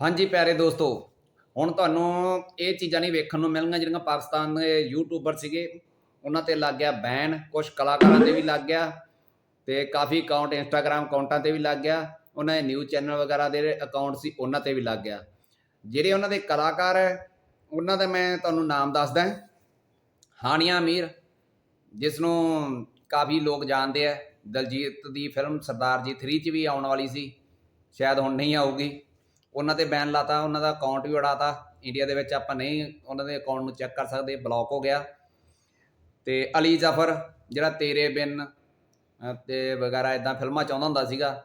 ਹਾਂਜੀ ਪਿਆਰੇ ਦੋਸਤੋ, ਹੁਣ ਤੁਹਾਨੂੰ ਇਹ ਚੀਜ਼ਾਂ ਨਹੀਂ ਵੇਖਣ ਨੂੰ ਮਿਲਣਗੀਆਂ ਜਿਹੜੀਆਂ ਪਾਕਿਸਤਾਨ ਦੇ ਯੂਟਿਊਬਰ ਸੀਗੇ। ਉਹਨਾਂ ਤੇ ਲੱਗ ਗਿਆ ਬੈਨ ਕੁਝ ਕਲਾਕਾਰਾਂ ਤੇ ਵੀ ਲੱਗ ਗਿਆ ਤੇ ਕਾਫੀ ਅਕਾਊਂਟ ਇੰਸਟਾਗ੍ਰam ਅਕਾਊਂਟਾਂ ਤੇ ਵੀ ਲੱਗ ਗਿਆ। ਉਹਨਾਂ ਦੇ ਨਿਊਜ਼ ਚੈਨਲ ਵਗੈਰਾ ਦੇ ਅਕਾਊਂਟ ਸੀ, ਉਹਨਾਂ ਤੇ ਵੀ ਲੱਗ ਗਿਆ। ਜਿਹੜੇ ਉਹਨਾਂ ਦੇ ਕਲਾਕਾਰ ਹੈ, ਉਹਨਾਂ ਦਾ ਮੈਂ ਤੁਹਾਨੂੰ ਨਾਮ ਦੱਸਦਾ ਹਾਨੀਆ ਅਮੀਰ, ਜਿਸ ਨੂੰ ਕਾਫੀ ਲੋਕ ਜਾਣਦੇ ਆ ਦਲਜੀਤ ਦੀ ਫਿਲਮ ਸਰਦਾਰ ਜੀ 3 ਚ ਵੀ ਆਉਣ ਵਾਲੀ ਸੀ। ਸ਼ਾਇਦ ਹੁਣ ਨਹੀਂ ਆਊਗੀ। ਉਹਨਾਂ ਤੇ ਬੈਨ ਲਾਤਾ ਉਹਨਾਂ ਦਾ ਅਕਾਊਂਟ ਵੀ ਉਡਾਤਾ। ਇੰਡੀਆ ਦੇ ਵਿੱਚ ਆਪਾਂ ਨਹੀਂ ਉਹਨਾਂ ਦੇ ਅਕਾਊਂਟ ਨੂੰ ਚੈੱਕ ਕਰ ਸਕਦੇ ਬਲੌਕ ਹੋ ਗਿਆ। ਤੇ ਅਲੀ ਜ਼ਫਰ ਜਿਹੜਾ ਤੇਰੇ ਬਿਨ ਅਹ, ਤੇ ਵਗੈਰਾ ਇਦਾਂ ਫਿਲਮਾਂ ਚਾਹੁੰਦਾ ਹੁੰਦਾ ਸੀਗਾ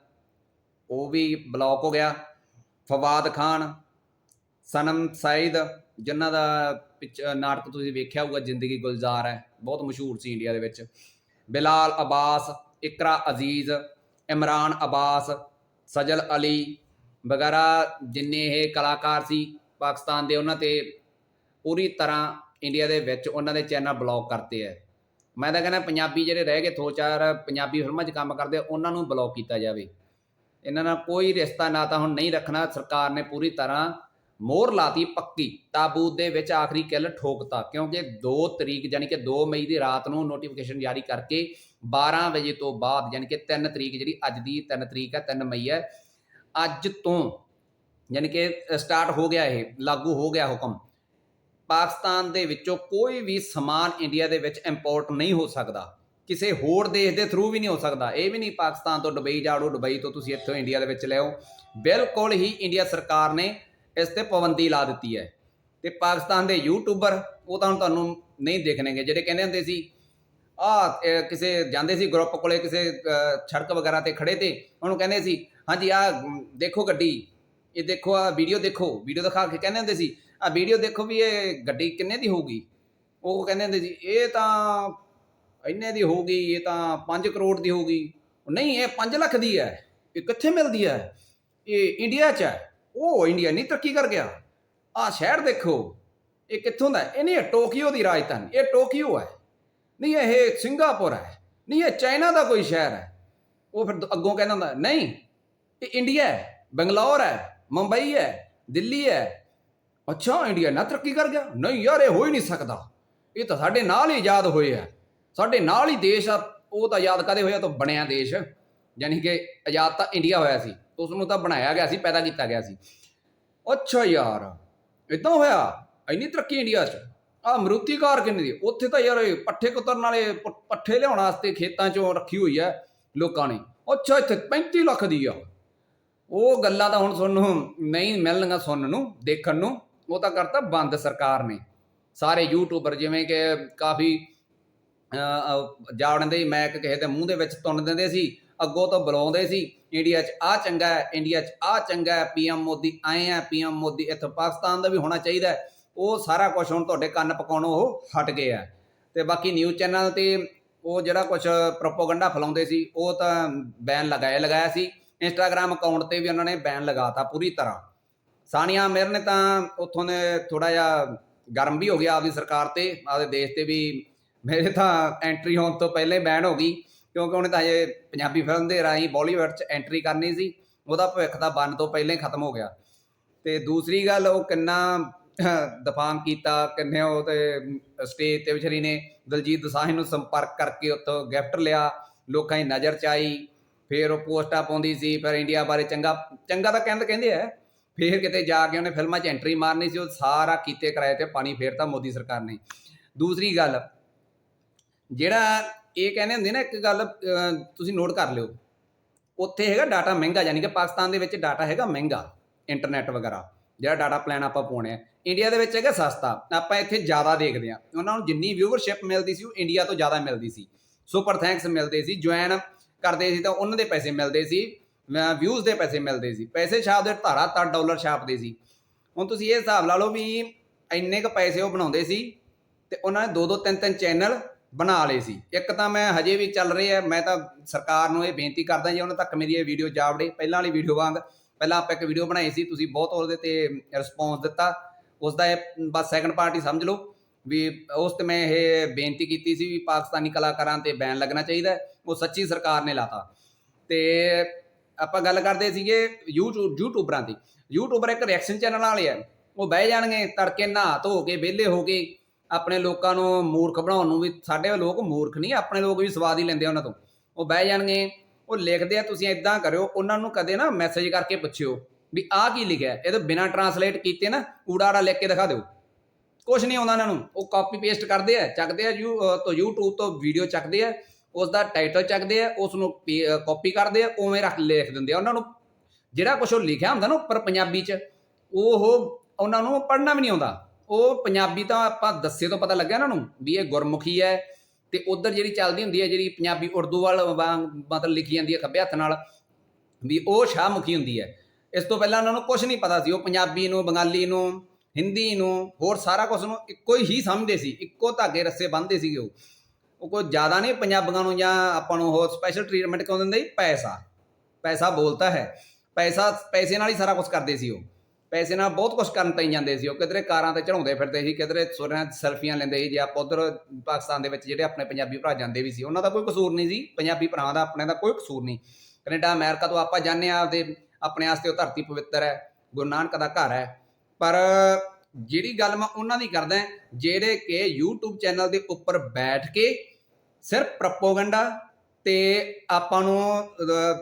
ਉਹ ਵੀ ਬਲੌਕ ਹੋ ਗਿਆ। ਫਵਾਦ ਖਾਨ ਸਨਮ ਸਾਈਦ ਜਿਨ੍ਹਾਂ ਦਾ ਪਿਚ- ਨਾਟਕ ਤੁਸੀਂ ਵੇਖਿਆ ਹੋਊਗਾ ਜ਼ਿੰਦਗੀ ਗੁਲਜ਼ਾਰ ਹੈ ਬਹੁਤ ਮਸ਼ਹੂਰ ਸੀ ਇੰਡੀਆ ਦੇ ਵਿੱਚ। ਬਿਲਾਲ ਅਬਾਸ ਇਕਰਾ ਅਜ਼ੀਜ਼ ਇਮਰਾਨ ਅਬਾਸ ਸਜਲ ਅਲੀ ਵਗੈਰਾ ਜਿੰਨੇ ਇਹ ਕਲਾਕਾਰ ਸੀ ਪਾਕਿਸਤਾਨ ਦੇ, ਉਹਨਾਂ ਤੇ ਪੂਰੀ ਤਰ੍ਹਾਂ ਇੰਡੀਆ ਦੇ ਵਿੱਚ ਉਹਨਾਂ ਦੇ ਚੈਨਲ ਬਲੌਕ ਕਰਤੇ ਹੈ ਮੈਂ ਤਾਂ ਕਹਿੰਦਾ ਪੰਜਾਬੀ ਜਿਹੜੇ ਰਹਿ ਗਏ, ਦੋ ਚਾਰ ਪੰਜਾਬੀ ਫਿਲਮਾਂ 'ਚ ਕੰਮ ਕਰਦੇ, ਉਹਨਾਂ ਨੂੰ ਬਲੌਕ ਕੀਤਾ ਜਾਵੇ। ਇਹਨਾਂ ਨਾਲ ਕੋਈ ਰਿਸ਼ਤਾ ਨਾ ਤਾਂ ਹੁਣ ਨਹੀਂ ਰੱਖਣਾ, ਸਰਕਾਰ ਨੇ ਪੂਰੀ ਤਰ੍ਹਾਂ ਮੋਹਰ ਲਾਤੀ ਪੱਕੀ। ਤਾਬੂਤ ਦੇ ਵਿੱਚ ਆਖਰੀ ਕਿੱਲ ਠੋਕਤਾ, ਕਿਉਂਕਿ 2 ਤਰੀਕ ਯਾਨੀ ਕਿ 2 ਮਈ ਦੀ ਰਾਤ ਨੂੰ ਨੋਟੀਫਿਕੇਸ਼ਨ ਜਾਰੀ ਕਰਕੇ 12 ਵਜੇ ਤੋਂ ਬਾਅਦ ਯਾਨੀ ਕਿ 3 ਤਰੀਕ ਜਿਹੜੀ ਅੱਜ ਦੀ 3 ਤਰੀਕ ਹੈ 3 ਮਈ ਹੈ ਅੱਜ ਤੋਂ, ਯਾਨੀ ਕਿ ਸਟਾਰਟ ਹੋ ਗਿਆ ਇਹ, ਲਾਗੂ ਹੋ ਗਿਆ ਹੁਕਮ, ਪਾਕਿਸਤਾਨ ਦੇ ਵਿੱਚੋਂ ਕੋਈ ਵੀ ਸਮਾਨ ਇੰਡੀਆ ਦੇ ਵਿੱਚ ਇੰਪੋਰਟ ਨਹੀਂ ਹੋ ਸਕਦਾ। ਕਿਸੇ ਹੋਰ ਦੇਸ਼ ਦੇ ਥਰੂ ਵੀ ਨਹੀਂ ਹੋ ਸਕਦਾ। ਇਹ ਵੀ ਨਹੀਂ ਪਾਕਿਸਤਾਨ ਤੋਂ ਦੁਬਈ ਜਾੜੋ ਦੁਬਈ ਤੋਂ ਤੁਸੀਂ ਇੱਥੋਂ ਇੰਡੀਆ ਦੇ ਵਿੱਚ ਲਿਆਓ ਬਿਲਕੁਲ ਹੀ ਇੰਡੀਆ ਸਰਕਾਰ ਨੇ ਇਸ ਤੇ ਪਾਬੰਦੀ ਲਾ ਦਿੱਤੀ ਹੈ। ਤੇ ਪਾਕਿਸਤਾਨ ਦੇ ਯੂਟਿਊਬਰ ਉਹ ਤਾਂ ਹੁਣ ਤੁਹਾਨੂੰ ਨਹੀਂ ਦੇਖਣਗੇ, ਜਿਹੜੇ ਕਹਿੰਦੇ ਹੁੰਦੇ ਸੀ ਆ ਕਿਸੇ ਜਾਂਦੇ ਸੀ ਗਰੁੱਪ ਕੋਲੇ, ਕਿਸੇ ਸੜਕ ਵਗੈਰਾ ਤੇ ਖੜੇ ਤੇ, ਉਹਨੂੰ ਕਹਿੰਦੇ ਸੀ ਹਾਂਜੀ ਆ ਦੇਖੋ ਗੱਡੀ। ਇਹ ਦੇਖੋ ਆ ਵੀਡੀਓ ਦੇਖੋ। ਵੀਡੀਓ ਦਿਖਾ ਕੇ ਕਹਿੰਦੇ ਹੁੰਦੇ ਸੀ ਆ ਵੀਡੀਓ ਦੇਖੋ ਵੀ ਇਹ ਗੱਡੀ ਕਿੰਨੇ ਦੀ ਹੋਊਗੀ? ਉਹ ਕਹਿੰਦੇ ਹੁੰਦੇ ਸੀ, ਇਹ ਤਾਂ ਇੰਨੇ ਦੀ ਹੋਊਗੀ, ਇਹ ਤਾਂ 5 ਕਰੋੜ ਦੀ ਹੋਊਗੀ। ਉਹ ਨਹੀਂ, ਇਹ 5 ਲੱਖ ਦੀ ਹੈ। ਇਹ ਕਿੱਥੇ ਮਿਲਦੀ ਹੈ? ਇਹ ਇੰਡੀਆ 'ਚ ਹੈ। ਉਹ ਇੰਡੀਆ ਨਹੀਂ ਤਰੱਕੀ ਕਰ ਗਿਆ। ਆ ਸ਼ਹਿਰ ਦੇਖੋ, ਇਹ ਕਿੱਥੋਂ ਦਾ ਇਹ ਨਹੀਂ ਇਹ ਟੋਕੀਓ ਦੀ ਰਾਜਧਾਨੀ, ਇਹ ਟੋਕੀਓ ਹੈ। ਨਹੀਂ, ਇਹ ਸਿੰਗਾਪੁਰ ਹੈ। ਨਹੀਂ, ਇਹ ਚਾਈਨਾ ਦਾ ਕੋਈ ਸ਼ਹਿਰ ਹੈ। ਉਹ ਫਿਰ ਅੱਗੋਂ ਕਹਿੰਦਾ ਹੁੰਦਾ, ਨਹੀਂ ਇਹ ਇੰਡੀਆ ਹੈ, ਬੰਗਲੌਰ ਹੈ, ਮੁੰਬਈ ਹੈ, ਦਿੱਲੀ ਹੈ। ਅੱਛਾ ਇੰਡੀਆ ਨਾ ਤਰੱਕੀ ਕਰ ਗਿਆ? ਨਹੀਂ ਯਾਰ, ਇਹ ਹੋ ਹੀ ਨਹੀਂ ਸਕਦਾ। ਇਹ ਤਾਂ ਸਾਡੇ ਨਾਲ ਹੀ ਆਜ਼ਾਦ ਹੋਏ ਆ। ਸਾਡੇ ਨਾਲ ਹੀ ਦੇਸ਼ ਆ। ਉਹ ਤਾਂ ਆਜ਼ਾਦ ਕਦੇ ਹੋਇਆ? ਤਾਂ ਬਣਿਆ ਦੇਸ਼। ਯਾਨੀ ਕਿ ਆਜ਼ਾਦ ਤਾਂ ਇੰਡੀਆ ਹੋਇਆ ਸੀ। ਉਸ ਨੂੰ ਤਾਂ ਬਣਾਇਆ ਗਿਆ ਸੀ, ਪੈਦਾ ਕੀਤਾ ਗਿਆ ਸੀ। ਅੱਛਾ ਯਾਰ ਇਦਾਂ ਹੋਇਆ? ਇੰਨੀ ਤਰੱਕੀ ਇੰਡੀਆ 'ਚ। ਆ ਮਰੂਤੀ ਕਾਰ ਕਿੰਨੇ ਦੀ? ਉੱਥੇ ਤਾਂ ਯਾਰ ਪੱਠੇ ਕੁਤਰਨ ਵਾਲੇ ਪ- ਪੱਠੇ ਲਿਆਉਣ ਵਾਸਤੇ ਖੇਤਾਂ 'ਚੋਂ ਰੱਖੀ ਹੋਈ ਹੈ ਲੋਕਾਂ ਨੇ। ਅੱਛਾ, ਇੱਥੇ 35 ਲੱਖ ਦੀ ਆ। ਉਹ ਗੱਲਾਂ ਤਾਂ ਹੁਣ ਤੁਹਾਨੂੰ ਨਹੀਂ ਮਿਲਣਗੀਆਂ ਸੁਣਨ ਨੂੰ, ਦੇਖਣ ਨੂੰ। ਉਹ ਤਾਂ ਕਰਤਾ ਬੰਦ ਸਰਕਾਰ ਨੇ। ਸਾਰੇ ਯੂਟਿਊਬਰ ਜਿਵੇਂ ਕਿ ਕਾਫੀ ਜਾਵੜਨ ਦੇ ਮੈਕ ਕਿਸੇ ਦੇ ਮੂੰਹ ਦੇ ਵਿੱਚ ਤੁੰਨ ਦਿੰਦੇ ਸੀ, ਅੱਗੋਂ ਤੋਂ ਬੁਲਾਉਂਦੇ ਸੀ, ਇੰਡੀਆ 'ਚ ਆ ਚੰਗਾ ਹੈ, ਇੰਡੀਆ 'ਚ ਆ ਚੰਗਾ ਹੈ ਪੀਐਮ ਮੋਦੀ ਆਏ ਆ ਪੀਐਮ ਮੋਦੀ ਇੱਥੇ ਪਾਕਿਸਤਾਨ ਦਾ ਵੀ ਹੋਣਾ ਚਾਹੀਦਾ ਉਹ ਸਾਰਾ ਕੁਝ ਹੁਣ ਤੁਹਾਡੇ ਕੰਨ ਪਕਾਉਣੋਂ ਉਹ ਹਟ ਗਏ ਆ ਤੇ ਬਾਕੀ ਨਿਊਜ਼ ਚੈਨਲ ਤੇ ਉਹ ਜਿਹੜਾ ਕੁਝ ਪ੍ਰੋਪਗੈਂਡਾ ਫੈਲਾਉਂਦੇ ਸੀ, ਉਹ ਤਾਂ ਬੈਨ ਲਗਾਇਆ ਲਗਾਇਆ ਸੀ। ਇੰਸਟਾਗ੍ਰam ਅਕਾਊਂਟ ਤੇ ਵੀ ਉਹਨਾਂ ਨੇ ਬੈਨ ਲਗਾਤਾ ਪੂਰੀ ਤਰ੍ਹਾਂ। ਸਾਨੀਆ ਮਿਰ ਨੇ ਤਾਂ ਉੱਥੋਂ ਦੇ ਥੋੜਾ ਜਿਹਾ ਗਰਮ ਵੀ ਹੋ ਗਿਆ ਆਪਦੀ ਸਰਕਾਰ ਤੇ, ਆਪਦੇ ਦੇਸ਼ ਤੇ ਵੀ। ਮੇਰੇ ਤਾਂ ਐਂਟਰੀ ਹੋਣ ਤੋਂ ਪਹਿਲੇ ਬੈਨ ਹੋ ਗਈ, ਕਿਉਂਕਿ ਉਹਨੇ ਤਾਂ ਹਜੇ ਪੰਜਾਬੀ ਫਿਲਮ ਦੇ ਰਾਹੀਂ ਬਾਲੀਵੁੱਡ 'ਚ ਐਂਟਰੀ ਕਰਨੀ ਸੀ, ਉਹਦਾ ਭਵਿੱਖ ਤਾਂ ਬੰਨ ਤੋਂ ਪਹਿਲਾਂ ਹੀ ਖਤਮ ਹੋ ਗਿਆ। ਤੇ ਦੂਸਰੀ ਗੱਲ, ਉਹ ਕਿੰਨਾ ਦਫਾਮ ਕੀਤਾ, ਕਿੰਨੇ ਉਹ ਤੇ ਸਟੇਜ ਤੇ ਵਿਚਾਰੀ ਨੇ, ਦਲਜੀਤ ਦਸਾਹੀ ਨੂੰ ਸੰਪਰਕ ਕਰਕੇ ਉੱਥੋਂ ਗਿਫਟ ਲਿਆ, ਲੋਕਾਂ ਦੀ ਨਜ਼ਰ ਚ ਆਈ। ਫਿਰ ਉਹ ਪੋਸਟਾਂ ਪਾਉਂਦੀ ਸੀ ਫਿਰ ਇੰਡੀਆ ਬਾਰੇ ਚੰਗਾ ਚੰਗਾ ਤਾਂ ਕਹਿੰਦੇ ਕਹਿੰਦੇ ਆ। ਫਿਰ ਕਿਤੇ ਜਾ ਕੇ ਉਹਨੇ ਫਿਲਮਾਂ 'ਚ ਐਂਟਰੀ ਮਾਰਨੀ ਸੀ, ਉਹ ਸਾਰਾ ਕੀਤੇ ਕਰਾਏ ਤੇ ਪਾਣੀ ਫੇਰਤਾ ਮੋਦੀ ਸਰਕਾਰ ਨੇ। ਦੂਸਰੀ ਗੱਲ, ਜਿਹੜਾ ਇਹ ਕਹਿੰਦੇ ਹੁੰਦੇ ਨਾ, ਇੱਕ ਗੱਲ ਤੁਸੀਂ ਨੋਟ ਕਰ ਲਿਓ। ਉੱਥੇ ਹੈਗਾ ਡਾਟਾ ਮਹਿੰਗਾ, ਯਾਨੀ ਕਿ ਪਾਕਿਸਤਾਨ ਦੇ ਵਿੱਚ ਡਾਟਾ ਹੈਗਾ ਮਹਿੰਗਾ ਇੰਟਰਨੈਟ ਵਗੈਰਾ, ਜਿਹੜਾ ਡਾਟਾ ਪਲਾਨ ਆਪਾਂ ਪਾਉਣੇ ਆ। ਇੰਡੀਆ ਦੇ ਵਿੱਚ ਹੈਗਾ ਸਸਤਾ, ਆਪਾਂ ਇੱਥੇ ਜ਼ਿਆਦਾ ਦੇਖਦੇ ਆ। ਉਹਨਾਂ ਨੂੰ ਜਿੰਨੀ ਵਿਊਵਰਸ਼ਿਪ ਮਿਲਦੀ ਸੀ, ਉਹ ਇੰਡੀਆ ਤੋਂ ਜ਼ਿਆਦਾ ਮਿਲਦੀ ਸੀ। ਸੁਪਰ ਥੈਂਕਸ ਮਿਲਦੇ ਸੀ ਜੁਆਇਨ ਕਰਦੇ ਸੀ ਤਾਂ ਉਹਨਾਂ ਦੇ ਪੈਸੇ ਮਿਲਦੇ ਸੀ ਵਿਊਜ਼ ਦੇ ਪੈਸੇ ਮਿਲਦੇ ਸੀ। ਪੈਸੇ ਛਾਪਦੇ ਧਾਰਾ ਤਾਂ ਡਾਲਰ ਛਾਪਦੇ ਸੀ। ਹੁਣ ਤੁਸੀਂ ਇਹ ਹਿਸਾਬ ਲਾ ਲਓ ਵੀ ਇੰਨੇ ਕ ਪੈਸੇ ਉਹ ਬਣਾਉਂਦੇ ਸੀ ਤੇ ਉਹਨਾਂ ਨੇ ਦੋ ਦੋ ਤਿੰਨ ਤਿੰਨ ਚੈਨਲ ਬਣਾ ਲਏ ਸੀ। ਇੱਕ ਤਾਂ ਮੈਂ ਹਜੇ ਵੀ ਚੱਲ ਰਹੀ ਹੈ ਮੈਂ ਤਾਂ ਸਰਕਾਰ ਨੂੰ ਇਹ ਬੇਨਤੀ ਕਰਦਾ ਜੀ, ਉਹਨਾਂ ਤੱਕ ਮੇਰੀ ਇਹ ਵੀਡੀਓ ਜਾਵੜੇ ਪਹਿਲਾਂ ਵਾਲੀ ਵੀਡੀਓ ਵਾਂਗ, ਪਹਿਲਾਂ ਆਪਾਂ ਇੱਕ ਵੀਡੀਓ ਬਣਾਈ ਸੀ, ਤੁਸੀਂ ਬਹੁਤ ਉਹਦੇ ਤੇ ਰਿਸਪੌਂਸ ਦਿੱਤਾ। ਉਸ ਦਾ ਇਹ ਬਸ ਸੈਕੰਡ ਪਾਰਟੀ ਸਮਝ ਲਓ। ਵੀ ਉਸ ਤੇ ਮੈਂ ਇਹ ਬੇਨਤੀ ਕੀਤੀ ਸੀ ਵੀ ਪਾਕਿਸਤਾਨੀ ਕਲਾਕਾਰਾਂ ਤੇ ਬੈਨ ਲੱਗਣਾ ਚਾਹੀਦਾ ਉਹ ਸੱਚੀ ਸਰਕਾਰ ਨੇ ਲਾਤਾ। ਤੇ ਆਪਾਂ ਗੱਲ ਕਰਦੇ ਸੀਗੇ YouTube ਯੂਟਿਊਬਰਾਂ ਦੀ। ਯੂਟਿਊਬਰ ਇੱਕ ਰਿਐਕਸ਼ਨ ਚੈਨਲ ਵਾਲੇ ਆ। ਉਹ ਬਹਿ ਜਾਣਗੇ, ਤੜਕੇ ਨਹਾ ਧੋ ਕੇ, ਵਿਹਲੇ ਹੋ ਕੇ, ਆਪਣੇ ਲੋਕਾਂ ਨੂੰ ਮੂਰਖ ਬਣਾਉਣ ਨੂੰ ਵੀ ਸਾਡੇ ਲੋਕ ਮੂਰਖ ਨਹੀਂ, ਆਪਣੇ ਲੋਕ ਵੀ ਸਵਾਦ ਹੀ ਲੈਂਦੇ ਉਹਨਾਂ ਤੋਂ। ਉਹ ਬਹਿ ਜਾਣਗੇ, ਉਹ ਲਿਖਦੇ ਆ, ਤੁਸੀਂ ਇਦਾਂ ਕਰਿਓ, ਉਹਨਾਂ ਨੂੰ ਕਦੇ ਨਾ ਮੈਸੇਜ ਕਰਕੇ ਪੁੱਛਿਓ ਵੀ ਆਹ ਕੀ ਲਿਖਿਆ ਇਹ ਤਾਂ ਬਿਨਾ ਟਰਾਂਸਲੇਟ ਕੀਤੇ ਨਾ ਊੜਾ ਆੜਾ ਲਿਖ ਕੇ ਦਿਖਾ ਦਿਓ। ਕੁਝ ਨਹੀਂ ਆਉਂਦਾ ਇਹਨਾਂ ਨੂੰ। ਉਹ ਕਾਪੀ ਪੇਸਟ ਕਰਦੇ ਆ, ਚੱਕਦੇ ਆ ਯੂ ਤੋਂ YouTube ਤੋਂ ਵੀਡੀਓ ਚੱਕਦੇ ਆ ਉਸ ਦਾ ਟਾਈਟਲ ਚੱਕਦੇ ਆ ਉਸ ਨੂੰ ਕਾਪੀ ਕਰਦੇ ਆ, ਉਵੇਂ ਰੱਖ, ਲਿਖ ਦਿੰਦੇ ਆ। ਉਹਨਾਂ ਨੂੰ ਜਿਹੜਾ ਕੁਝ ਉਹ ਲਿਖਿਆ ਹੁੰਦਾ ਨਾ ਉੱਪਰ ਪੰਜਾਬੀ 'ਚ, ਉਹ ਉਹਨਾਂ ਨੂੰ ਪੜ੍ਹਨਾ ਵੀ ਨਹੀਂ ਆਉਂਦਾ। ਉਹ ਪੰਜਾਬੀ ਤਾਂ ਆਪਾਂ ਦੱਸੇ ਤੋਂ ਪਤਾ ਲੱਗਿਆ ਉਹਨਾਂ ਨੂੰ ਵੀ ਇਹ ਗੁਰਮੁਖੀ ਹੈ ਤੇ ਉਧਰ ਜਿਹੜੀ ਚੱਲਦੀ ਹੁੰਦੀ ਹੈ, ਜਿਹੜੀ ਪੰਜਾਬੀ ਉਰਦੂ ਵਾਲ ਵਾਂਗ ਮਤਲਬ ਲਿਖੀ ਜਾਂਦੀ ਹੈ ਖੱਬੇ ਹੱਥ ਨਾਲ, ਵੀ ਉਹ ਸ਼ਾਹਮੁਖੀ ਹੁੰਦੀ ਹੈ। ਇਸ ਤੋਂ ਪਹਿਲਾਂ ਉਹਨਾਂ ਨੂੰ ਕੁਝ ਨਹੀਂ ਪਤਾ ਸੀ, ਉਹ ਪੰਜਾਬੀ ਨੂੰ, ਬੰਗਾਲੀ ਨੂੰ ਹਿੰਦੀ ਨੂੰ ਹੋਰ ਸਾਰਾ ਕੁਝ ਨੂੰ ਇੱਕੋ ਹੀ ਸਮਝਦੇ ਸੀ, ਇੱਕੋ ਧਾਗੇ ਰੱਸੇ ਬੰਨ੍ਹਦੇ ਸੀਗੇ ਉਹ। ਉਹ ਕੋਈ ਜ਼ਿਆਦਾ ਨਹੀਂ, ਪੰਜਾਬੀਆਂ ਨੂੰ ਜਾਂ ਆਪਾਂ ਨੂੰ ਹੋਰ ਸਪੈਸ਼ਲ ਟ੍ਰੀਟਮੈਂਟ ਕਿਉਂ ਦਿੰਦੇ? ਸੀ ਪੈਸਾ। ਪੈਸਾ ਬੋਲਤਾ ਹੈ। ਪੈਸਾ, ਪੈਸੇ ਨਾਲ ਹੀ ਸਾਰਾ ਕੁਝ ਕਰਦੇ ਸੀ ਉਹ। ਪੈਸੇ ਨਾਲ ਬਹੁਤ ਕੁਝ ਕਰਨ ਤਾਈ ਜਾਂਦੇ ਸੀ ਉਹ। ਕਿਧਰੇ ਕਾਰਾਂ ਤੇ ਚੜਾਉਂਦੇ ਫਿਰਦੇ ਸੀ, ਕਿਧਰੇ ਸੋਰਿਆਂ ਤੇ ਸੈਲਫੀਆਂ ਲੈਂਦੇ ਸੀ, ਜੇ ਆਪਾਂ ਉਧਰ ਪਾਕਿਸਤਾਨ ਦੇ ਵਿੱਚ ਜਿਹੜੇ ਆਪਣੇ ਪੰਜਾਬੀ ਭਰਾ ਜਾਂਦੇ ਵੀ ਸੀ, ਉਹਨਾਂ ਦਾ ਕੋਈ ਕਸੂਰ ਨਹੀਂ ਸੀ। ਪੰਜਾਬੀ ਭਰਾਵਾਂ ਦਾ, ਆਪਣੇ ਦਾ ਕੋਈ ਕਸੂਰ ਨਹੀਂ। ਕੈਨੇਡਾ, ਅਮਰੀਕਾ ਤੋਂ ਆਪਾਂ ਜਾਂਦੇ ਆ ਆਪਦੇ, ਆਪਣੇ ਵਾਸਤੇ ਉਹ ਧਰਤੀ ਪਵਿੱਤਰ ਹੈ। ਗੁਰੂ ਨਾਨਕ ਦਾ ਘਰ ਹੈ। ਪਰ ਜਿਹੜੀ ਗੱਲ ਮੈਂ ਉਹਨਾਂ ਦੀ ਕਰਦਾ ਜਿਹੜੇ ਕਿ YouTube ਚੈਨਲ ਦੇ ਉੱਪਰ ਬੈਠ ਕੇ ਸਿਰਫ ਪ੍ਰੋਪਗੈਂਡਾ ਤੇ ਆਪਾਂ ਨੂੰ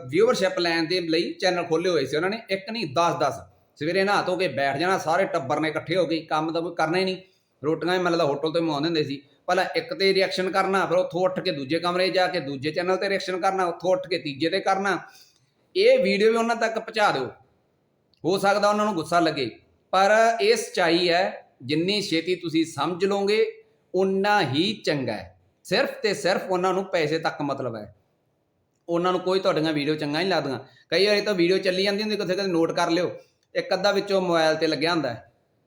ਵਿਊਅਰਸ਼ਿਪ ਲੈਣ ਦੇ ਲਈ ਚੈਨਲ ਖੋਲੇ ਹੋਏ ਸੀ ਉਹਨਾਂ ਨੇ, ਇੱਕ ਨਹੀਂ 10 10 ਸਵੇਰੇ ਨਹਾ ਧੋ ਕੇ ਬੈਠ ਜਾਣਾ, ਸਾਰੇ ਟੱਬਰ ਨੇ ਇਕੱਠੇ ਹੋ ਕੇ ਕੰਮ ਤਾਂ ਕੋਈ ਕਰਨਾ ਹੀ ਨਹੀਂ। ਰੋਟੀਆਂ ਹੀ ਮਤਲਬ ਹੋਟਲ ਤੋਂ ਹੀ ਮੰਗਾਉਂਦੇ ਹੁੰਦੇ ਸੀ। ਪਹਿਲਾਂ ਇੱਕ ਤੇ ਰਿਐਕਸ਼ਨ ਕਰਨਾ, ਫਿਰ ਉੱਥੋਂ ਉੱਠ ਕੇ ਦੂਜੇ ਕਮਰੇ ਜਾ ਕੇ ਦੂਜੇ ਚੈਨਲ ਤੇ ਰਿਐਕਸ਼ਨ ਕਰਨਾ, ਉੱਥੋਂ ਉੱਠ ਕੇ ਤੀਜੇ ਤੇ ਕਰਨਾ। ਇਹ ਵੀਡੀਓ ਵੀ ਉਹਨਾਂ ਤੱਕ ਪਹੁੰਚਾ ਦਿਓ। ਹੋ ਸਕਦਾ ਉਹਨਾਂ ਨੂੰ ਗੁੱਸਾ ਲੱਗੇ। ਪਰ ਇਹ ਸਚਾਈ ਹੈ, ਜਿੰਨੀ ਛੇਤੀ ਤੁਸੀਂ ਸਮਝ ਲਓਗੇ ਉਨਾ ਹੀ ਚੰਗਾ ਹੈ। ਸਿਰਫ ਤੇ ਸਿਰਫ ਉਹਨਾਂ ਨੂੰ ਪੈਸੇ ਤੱਕ ਮਤਲਬ ਹੈ। ਉਹਨਾਂ ਨੂੰ ਕੋਈ ਤੁਹਾਡੀਆਂ ਵੀਡੀਓ ਚੰਗਾ ਨਹੀਂ ਲੱਗਦੀਆਂ। ਕਈ ਵਾਰੀ ਤਾਂ ਵੀਡੀਓ ਚੱਲੀ ਜਾਂਦੀ ਹੁੰਦੀ ਕਿਤੇ ਕਿਤੇ ਨੋਟ ਕਰ ਲਿਓ। ਇੱਕ ਅੱਧਾ ਵਿੱਚੋਂ ਮੋਬਾਈਲ ਤੇ ਲੱਗਿਆ ਹੁੰਦਾ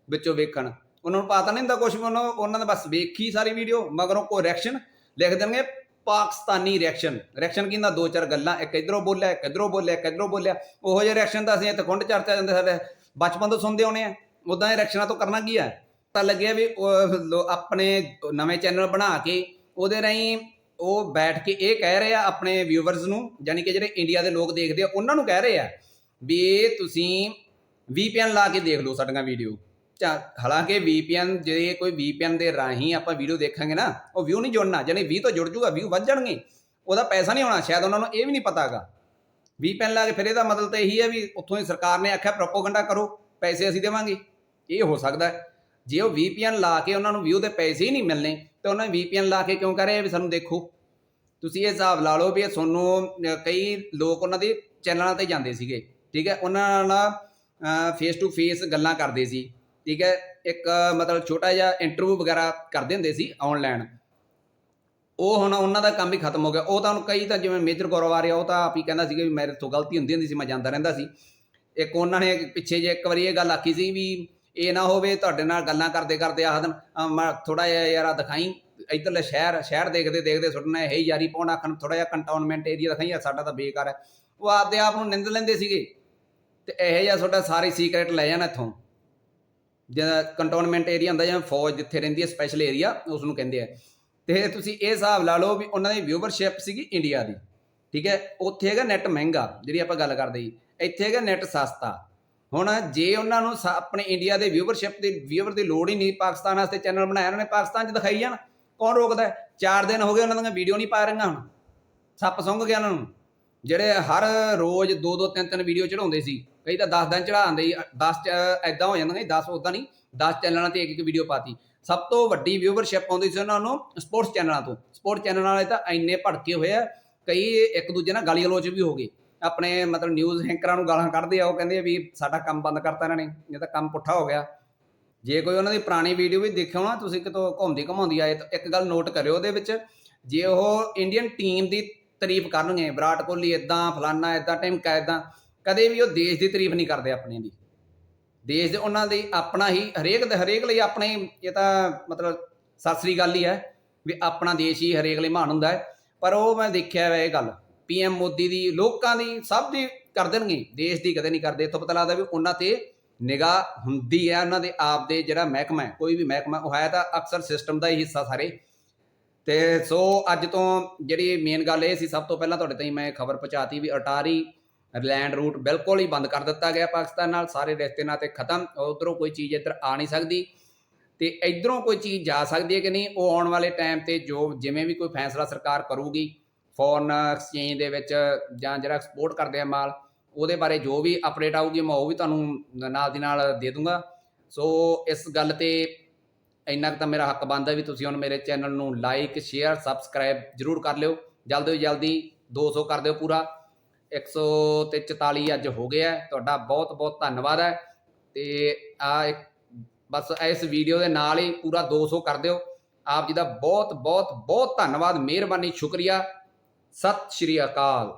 ਵਿੱਚੋਂ ਵੇਖਣ। ਉਹਨਾਂ ਨੂੰ ਪਤਾ ਨਹੀਂ ਹੁੰਦਾ ਕੁਝ ਵੀ, ਉਹਨਾਂ ਉਹਨਾਂ ਦਾ ਬਸ ਵੇਖੀ ਸਾਰੀ ਵੀਡੀਓ, ਮਗਰੋਂ ਕੋਈ ਰਿਐਕਸ਼ਨ ਲਿਖ ਦੇਣਗੇ, ਪਾਕਿਸਤਾਨੀ ਰਿਐਕਸ਼ਨ ਰਿਐਕਸ਼ਨ ਕੀ ਹੁੰਦਾ? ਦੋ ਚਾਰ ਗੱਲਾਂ, ਇੱਕ ਇਧਰੋਂ ਬੋਲਿਆ, ਇੱਕ ਇਧਰੋਂ ਬੋਲਿਆ, ਇੱਕ ਇਧਰੋਂ ਬੋਲਿਆ। ਉਹੋ ਜਿਹੇ ਰਿਐਕਸ਼ਨ ਤਾਂ ਅਸੀਂ ਇੱਥੇ ਖੁੰਡ ਚਰਚਾ ਜਾਂਦੇ ਸਾਡੇ। ਬਚਪਨ ਤੋਂ ਸੁਣਦੇ ਆਉਣੇ ਆ। ਉਦਾਂ ਦੇ ਰਕਸ਼ਨਾ ਤੋਂ ਕਰਨਾ ਕੀ ਹੈ ਤਾਂ ਲੱਗਿਆ ਵੀ ਉਹ ਆਪਣੇ ਨਵੇਂ ਚੈਨਲ ਬਣਾ ਕੇ ਉਹਦੇ ਰਾਹੀਂ ਉਹ ਬੈਠ ਕੇ ਇਹ ਕਹਿ ਰਹੇ ਆ ਆਪਣੇ ਵਿਊਵਰਸ ਨੂੰ, ਯਾਨੀ ਕਿ ਜਿਹੜੇ ਇੰਡੀਆ ਦੇ ਲੋਕ ਦੇਖਦੇ ਆ, ਉਹਨਾਂ ਨੂੰ ਕਹਿ ਰਹੇ ਆ ਵੀ ਇਹ ਤੁਸੀਂ VPN ਲਾ ਕੇ ਦੇਖ ਲਓ ਸਾਡੀਆਂ ਵੀਡੀਓ ਹਾਲਾਂਕਿ VPN ਜੇ ਕੋਈ VPN ਦੇ ਰਾਹੀਂ ਆਪਾਂ ਵੀਡੀਓ ਦੇਖਾਂਗੇ ਨਾ, ਉਹ ਵਿਊ ਨਹੀਂ ਜੁੜਨਾ, ਯਾਨੀ 20 ਤੋਂ ਜੁੜ ਜੂਗਾ ਵਿਊ ਵੱਧ ਜਾਣਗੇ। ਉਹਦਾ ਪੈਸਾ ਨਹੀਂ ਆਉਣਾ, ਸ਼ਾਇਦ ਉਹਨਾਂ ਨੂੰ ਇਹ ਵੀ ਨਹੀਂ ਪਤਾਗਾ VPN ਲਾ ਕੇ ਫਿਰ ਇਹਦਾ ਮਤਲਬ ਤਾਂ ਇਹੀ ਹੈ ਵੀ ਉੱਥੋਂ ਦੀ ਸਰਕਾਰ ਨੇ ਆਖਿਆ ਪ੍ਰੋਪੋਗੈਂਡਾ ਕਰੋ, ਪੈਸੇ ਅਸੀਂ ਦੇਵਾਂਗੇ। ਇਹ ਹੋ ਸਕਦਾ ਹੈ। ਜੇ ਉਹ VPN ਲਾ ਕੇ ਉਹਨਾਂ ਨੂੰ ਵਿਊ ਦੇ ਪੈਸੇ ਹੀ ਨਹੀਂ ਮਿਲਨੇ ਤੇ ਉਹਨਾਂ ਨੇ VPN ਲਾ ਕੇ ਕਿਉਂ ਕਰ ਰਹੇ ਵੀ ਸਾਨੂੰ ਦੇਖੋ? ਤੁਸੀਂ ਇਹ ਹਿਸਾਬ ਲਾ ਲਓ ਵੀ ਇਹ ਤੁਹਾਨੂੰ ਕਈ ਲੋਕ ਉਹਨਾਂ ਦੇ ਚੈਨਲਾਂ ਤੇ ਜਾਂਦੇ ਸੀਗੇ, ਠੀਕ ਹੈ? ਉਹਨਾਂ ਨਾਲ ਫੇਸ ਟੂ ਫੇਸ ਗੱਲਾਂ ਕਰਦੇ ਸੀ, ਠੀਕ ਹੈ? ਇੱਕ, ਮਤਲਬ ਛੋਟਾ ਜਿਹਾ ਇੰਟਰਵਿਊ ਵਗੈਰਾ ਕਰਦੇ ਹੁੰਦੇ ਸੀ ਆਨਲਾਈਨ ਉਹ ਹੁਣ ਉਹਨਾਂ ਦਾ ਕੰਮ ਹੀ ਖਤਮ ਹੋ ਗਿਆ। ਉਹ ਤਾਂ ਹੁਣ ਕਈ ਤਾਂ ਜਿਵੇਂ ਮੇਜਰ ਗੌਰਵ ਆ ਰਿਹਾ ਉਹ ਤਾਂ ਆਪ ਹੀ ਕਹਿੰਦਾ ਸੀ ਕਿ ਵੀ ਮੇਰੇ ਤੋਂ ਗਲਤੀ ਹੁੰਦੀ ਹੁੰਦੀ ਸੀ, ਮੈਂ ਜਾਂਦਾ ਰਹਿੰਦਾ ਸੀ। ਇੱਕ ਉਹਨਾਂ ਨੇ ਪਿੱਛੇ ਜੇ ਇੱਕ ਵਾਰੀ ਇਹ ਗੱਲ ਆਖੀ ਸੀ ਵੀ ਇਹ ਨਾ ਹੋਵੇ ਤੁਹਾਡੇ ਨਾਲ ਗੱਲਾਂ ਕਰਦੇ ਕਰਦੇ ਆਖ ਦੇਣ ਮੈਂ ਥੋੜਾ ਜਿਹਾ ਯਾਰਾ ਦਿਖਾਈ, ਇਧਰਲੇ ਸ਼ਹਿਰ ਸ਼ਹਿਰ ਦੇਖਦੇ ਦੇਖਦੇ ਸੁਣਨਾ ਇਹ ਯਾਰੀ ਪਾਉਣ ਆਖਣ ਥੋੜਾ ਜਿਹਾ ਕੰਟੋਨਮੈਂਟ ਏਰੀਆ ਦਿਖਾਈ ਸਾਡਾ ਤਾਂ ਬੇਕਾਰ ਹੈ। ਉਹ ਆਪਦੇ ਆਪ ਨੂੰ ਨਿੰਦ ਲੈਂਦੇ ਸੀਗੇ। ਤੇ ਇਹੋ ਜਿਹਾ ਤੁਹਾਡਾ ਸਾਰੇ ਸੀਕ੍ਰੇਟ ਲੈ ਜਾਣਾ ਇੱਥੋਂ। ਜਿਹੜਾ ਕੰਟੋਨਮੈਂਟ ਏਰੀਆ ਹੁੰਦਾ ਜਾਂ ਫੌਜ ਜਿੱਥੇ ਰਹਿੰਦੀ ਹੈ ਸਪੈਸ਼ਲ ਏਰੀਆ ਉਸ ਨੂੰ ਕਹਿੰਦੇ ਆ। ਤੇ ਤੁਸੀਂ ਇਹ ਹਿਸਾਬ ਲਾ ਲਓ ਵੀ ਉਹਨਾਂ ਦੀ ਵਿਊਵਰਸ਼ਿਪ ਸੀਗੀ ਇੰਡੀਆ ਦੀ, ਠੀਕ ਹੈ? ਉੱਥੇ ਹੈਗਾ ਨੈਟ ਮਹਿੰਗਾ, ਜਿਹੜੀ ਆਪਾਂ ਗੱਲ ਕਰਦੇ ਜੀ ਇੱਥੇ ਹੈਗਾ ਨੈਟ ਸਸਤਾ। ਹੁਣ ਜੇ ਉਹਨਾਂ ਨੂੰ ਸ- ਆਪਣੇ ਇੰਡੀਆ ਦੇ ਵਿਊਵਰਸ਼ਿਪ ਦੀ ਵਿਊਵਰ ਦੀ ਲੋੜ ਹੀ ਨਹੀਂ, ਪਾਕਿਸਤਾਨ ਵਾਸਤੇ ਚੈਨਲ ਬਣਾਇਆ ਉਹਨਾਂ ਨੇ, ਪਾਕਿਸਤਾਨ 'ਚ ਦਿਖਾਈ ਜਾਣ ਕੌਣ ਰੋਕਦਾ ਚਾਰ ਦਿਨ ਹੋ ਗਏ ਉਹਨਾਂ ਦੀਆਂ ਵੀਡੀਓ ਨਹੀਂ ਪਾ ਰਹੀਆਂ ਹੁਣ। ਸੱਪ ਸੁੰਘ ਗਿਆ ਉਹਨਾਂ ਨੂੰ। ਜਿਹੜੇ ਹਰ ਰੋਜ਼ ਦੋ ਦੋ, ਤਿੰਨ ਤਿੰਨ ਵੀਡੀਓ ਚੜਾਉਂਦੇ ਸੀ, ਕਈ ਤਾਂ 10 ਦਿਨ ਚੜਾਉਂਦੇ ਸੀ 10 ਐਦਾਂ ਹੋ ਜਾਂਦੀਆਂ 10 ਉਦਾਂ ਨਹੀਂ 10 ਚੈਨਲਾਂ ਤੇ ਇੱਕ ਇੱਕ ਵੀਡੀਓ ਪਾਤੀ। ਸਭ ਤੋਂ ਵੱਡੀ ਵਿਊਵਰਸ਼ਿਪ ਆਉਂਦੀ ਸੀ ਉਹਨਾਂ ਨੂੰ ਸਪੋਰਟਸ ਚੈਨਲਾਂ ਤੋਂ। ਸਪੋਰਟਸ ਚੈਨਲ ਵਾਲੇ ਤਾਂ ਇੰਨੇ ਭੜਕੇ ਹੋਏ ਆ, ਕਈ ਇੱਕ ਦੂਜੇ ਨਾਲ ਗਾਲੀ ਗਲੋਚ ਵੀ ਹੋ ਗਏ ਆਪਣੇ ਮਤਲਬ ਨਿਊਜ਼ ਹੈਂਕਰਾਂ ਨੂੰ ਗਾਲਾਂ ਕੱਢਦੇ ਆ, ਉਹ ਕਹਿੰਦੇ ਵੀ ਸਾਡਾ ਕੰਮ ਬੰਦ ਕਰਤਾ ਇਹਨਾਂ ਨੇ ਇਹ ਤਾਂ ਕੰਮ ਪੁੱਠਾ ਹੋ ਗਿਆ। ਜੇ ਕੋਈ ਉਹਨਾਂ ਦੀ ਪੁਰਾਣੀ ਵੀਡੀਓ ਵੀ ਦੇਖਿਓ ਨਾ, ਤੁਸੀਂ ਕਿਤੋਂ ਘੁੰਮਦੀ ਘਮਾਉਂਦੀ ਆਏ ਤਾਂ ਇੱਕ ਗੱਲ ਨੋਟ ਕਰਿਓ ਉਹਦੇ ਵਿੱਚ, ਜੇ ਉਹ ਇੰਡੀਅਨ ਟੀਮ ਦੀ ਤਾਰੀਫ ਕਰਨਗੇ, ਵਿਰਾਟ ਕੋਹਲੀ ਇਦਾਂ ਫਲਾਨਾ ਇਦਾਂ ਟਿਮਕਾ ਇਦਾਂ ਕਦੇ ਵੀ ਉਹ ਦੇਸ਼ ਦੀ ਤਾਰੀਫ ਨਹੀਂ ਕਰਦੇ ਆਪਣੇ ਦੀ। ਦੇਸ਼ ਦੇ ਉਹਨਾਂ ਦੀ ਆਪਣਾ ਹੀ, ਹਰੇਕ ਦੇ, ਹਰੇਕ ਲਈ ਆਪਣੇ ਹੀ, ਇਹ ਤਾਂ ਮਤਲਬ ਸਤਿ ਸ੍ਰੀ ਗੱਲ ਹੀ ਹੈ, ਵੀ ਆਪਣਾ ਦੇਸ਼ ਹੀ ਹਰੇਕ ਲਈ ਮਹਾਨ ਹੁੰਦਾ ਹੈ। ਪਰ ਉਹ ਮੈਂ ਦੇਖਿਆ ਵਾ ਇਹ ਗੱਲ ਪੀਐਮ ਮੋਦੀ ਦੀ, ਲੋਕਾਂ ਦੀ ਸਭ ਦੀ ਕਰ ਦੇਣਗੇ, ਦੇਸ਼ ਦੀ ਕਦੇ ਨਹੀਂ ਕਰਦੇ। ਇੱਥੋਂ ਪਤਾ ਲੱਗਦਾ ਵੀ ਉਹਨਾਂ ਤੇ ਨਿਗਾਹ ਹੁੰਦੀ ਹੈ, ਉਹਨਾਂ ਦੇ ਆਪ ਦੇ ਜਿਹੜਾ ਮਹਿਕਮਾ ਹੈ, ਕੋਈ ਵੀ ਮਹਿਕਮਾ, ਉਹ ਹੈ ਤਾਂ ਅਕਸਰ ਸਿਸਟਮ ਦਾ ਹੀ ਹਿੱਸਾ ਸਾਰੇ। ਤੇ ਸੋ ਅੱਜ ਤੋਂ ਜਿਹੜੀ ਮੇਨ ਗੱਲ ਇਹ ਸੀ, ਸਭ ਤੋਂ ਪਹਿਲਾਂ ਤੁਹਾਡੇ ਤਾਈਂ ਮੈਂ ਖਬਰ ਪਹੁੰਚਾਤੀ ਵੀ ਅਟਾਰੀ ਲੈਂਡ ਰੂਟ ਬਿਲਕੁਲ ਹੀ ਬੰਦ ਕਰ ਦਿੱਤਾ ਗਿਆ ਪਾਕਿਸਤਾਨ ਨਾਲ, ਸਾਰੇ ਰਿਸ਼ਤੇ ਨਾਤੇ ਖਤਮ, ਉਧਰੋਂ ਕੋਈ ਚੀਜ਼ ਇੱਧਰ ਆ ਨਹੀਂ ਸਕਦੀ। ਤੇ ਇਧਰੋਂ ਕੋਈ ਚੀਜ਼ ਜਾ ਸਕਦੀ ਹੈ ਕਿ ਨਹੀਂ, ਉਹ ਆਉਣ ਵਾਲੇ ਟਾਈਮ ਤੇ ਜੋ ਜਿਵੇਂ ਵੀ ਕੋਈ ਫੈਸਲਾ ਸਰਕਾਰ ਕਰੂਗੀ ਫੋਰਨ ਐਕਸਚੇਂਜ ਦੇ ਵਿੱਚ ਜਾਂ ਜਿਹੜਾ ਐਕਸਪੋਰਟ ਕਰਦੇ ਆ ਮਾਲ, ਉਹਦੇ ਬਾਰੇ ਜੋ ਵੀ ਅਪਡੇਟ ਆਊਗੀ, ਮੈਂ ਉਹ ਵੀ ਤੁਹਾਨੂੰ ਨਾਲ ਦੀ ਨਾਲ ਦੇ ਦੂੰਗਾ। ਸੋ ਇਸ ਗੱਲ ਤੇ ਇੰਨਾ ਕੁ ਤਾਂ ਮੇਰਾ ਹੱਕ ਬਣਦਾ ਵੀ ਤੁਸੀਂ ਹੁਣ ਮੇਰੇ ਚੈਨਲ ਨੂੰ ਲਾਈਕ ਸ਼ੇਅਰ ਸਬਸਕ੍ਰਾਈਬ ਜਰੂਰ ਕਰ ਲਿਓ। ਜਲਦੀ ਤੋਂ ਜਲਦੀ 200 ਕਰ ਦਿਓ ਪੂਰਾ। 144 ਅੱਜ ਹੋ ਗਿਆ ਤੁਹਾਡਾ ਬਹੁਤ ਬਹੁਤ ਧੰਨਵਾਦ ਹੈ। ਤੇ ਆ ਬਸ ਇਸ ਵੀਡੀਓ ਦੇ ਨਾਲ ਹੀ ਪੂਰਾ 200 ਕਰ ਦਿਓ। ਆਪ ਜੀ ਦਾ ਬਹੁਤ ਬਹੁਤ ਬਹੁਤ ਧੰਨਵਾਦ, ਮਿਹਰਬਾਨੀ, ਸ਼ੁਕਰੀਆ। ਸਤਿ ਸ਼੍ਰੀ ਅਕਾਲ।